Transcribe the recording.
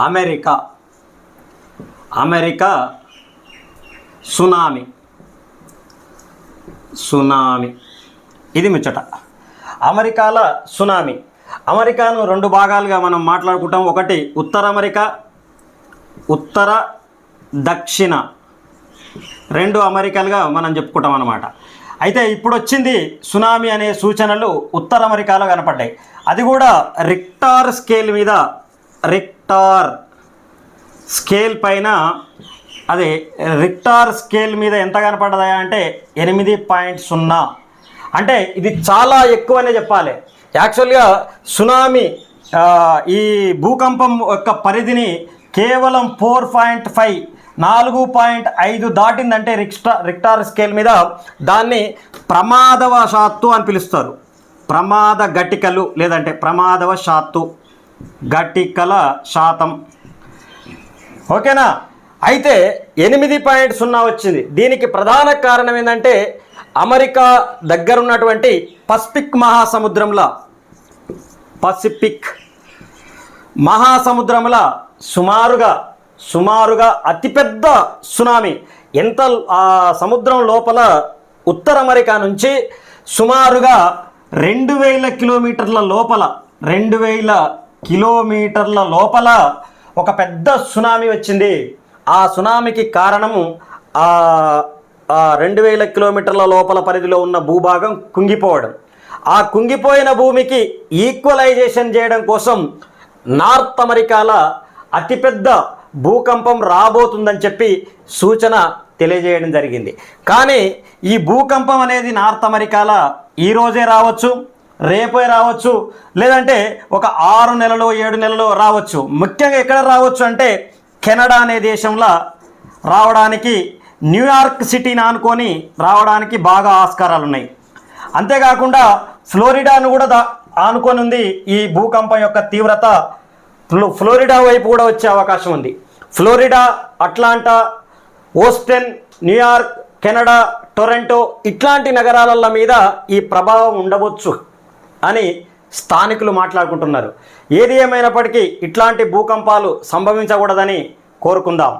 America. America tsunami. Tsunami. ఇది ముచ్చట. అమెరికాల సునామీ. అమెరికాను రెండు భాగాలుగా మనం మాట్లాడుకుంటాం. ఒకటి ఉత్తర అమెరికా ఉత్తర దక్షిణ. రెండు అమెరికాలుగా మనం చెప్పుకుంటాం అన్నమాట. అయితే ఇప్పుడు వచ్చింది సునామీ అనే సూచనలు ఉత్తర అమెరికాలో కనపడ్డాయి. అది కూడా రిక్టార్ స్కేల్ మీద రిక్టార్ స్కేల్ పైన అది రిక్టార్ స్కేల్ మీద ఎంత కనపడ్డదా అంటే ఎనిమిది పాయింట్ సున్నా. అంటే ఇది చాలా ఎక్కువనే చెప్పాలి. యాక్చువల్గా సునామీ ఈ భూకంపం యొక్క పరిధిని కేవలం ఫోర్ పాయింట్ ఫైవ్ నాలుగు పాయింట్ ఐదు దాటిందంటే రిక్స్టా రిక్టార్ స్కేల్ మీద దాన్ని ప్రమాదవశాత్తు అని పిలుస్తారు. ప్రమాద ఘటికలు లేదంటే ప్రమాదవశాత్తు. గట్టిక్కల శాతం. ఓకేనా? అయితే ఎనిమిది పాయింట్ సున్నా వచ్చింది. దీనికి ప్రధాన కారణం ఏంటంటే అమెరికా దగ్గర ఉన్నటువంటి పసిఫిక్ మహాసముద్రంలో పసిఫిక్ మహాసముద్రముల సుమారుగా సుమారుగా అతిపెద్ద సునామీ. ఎంత ఆ సముద్రం లోపల ఉత్తర అమెరికా నుంచి సుమారుగా రెండు వేల కిలోమీటర్ల లోపల రెండు వేల కిలోమీటర్ల లోపల ఒక పెద్ద సునామీ వచ్చింది. ఆ సునామీకి కారణము ఆ రెండు వేల కిలోమీటర్ల లోపల పరిధిలో ఉన్న భూభాగం కుంగిపోవడం. ఆ కుంగిపోయిన భూమికి ఈక్వలైజేషన్ చేయడం కోసం నార్త్ అమెరికాల అతిపెద్ద భూకంపం రాబోతుందని చెప్పి సూచన తెలియజేయడం జరిగింది. కానీ ఈ భూకంపం అనేది నార్త్ అమెరికాల ఈరోజే రావచ్చు. రేపే రావచ్చు. లేదంటే ఒక ఆరు నెలలో ఏడు నెలలో రావచ్చు. ముఖ్యంగా ఎక్కడ రావచ్చు అంటే కెనడా అనే దేశంలో రావడానికి న్యూయార్క్ సిటీని ఆనుకొని రావడానికి బాగా ఆస్కారాలు ఉన్నాయి. అంతేకాకుండా ఫ్లోరిడాను కూడా దా ఆనుకొని ఉంది ఈ భూకంపం యొక్క తీవ్రత. ఫ్లోరిడా వైపు కూడా వచ్చే అవకాశం ఉంది. Florida Atlanta Austin New York Canada Toronto ఇట్లాంటి నగరాల మీద ఈ ప్రభావం ఉండవచ్చు. అని స్థానికులు మాట్లాడుకుంటున్నారు. ఏది ఏమైనప్పటికీ ఇట్లాంటి భూకంపాలు సంభవించకూడదని కోరుకుందాం.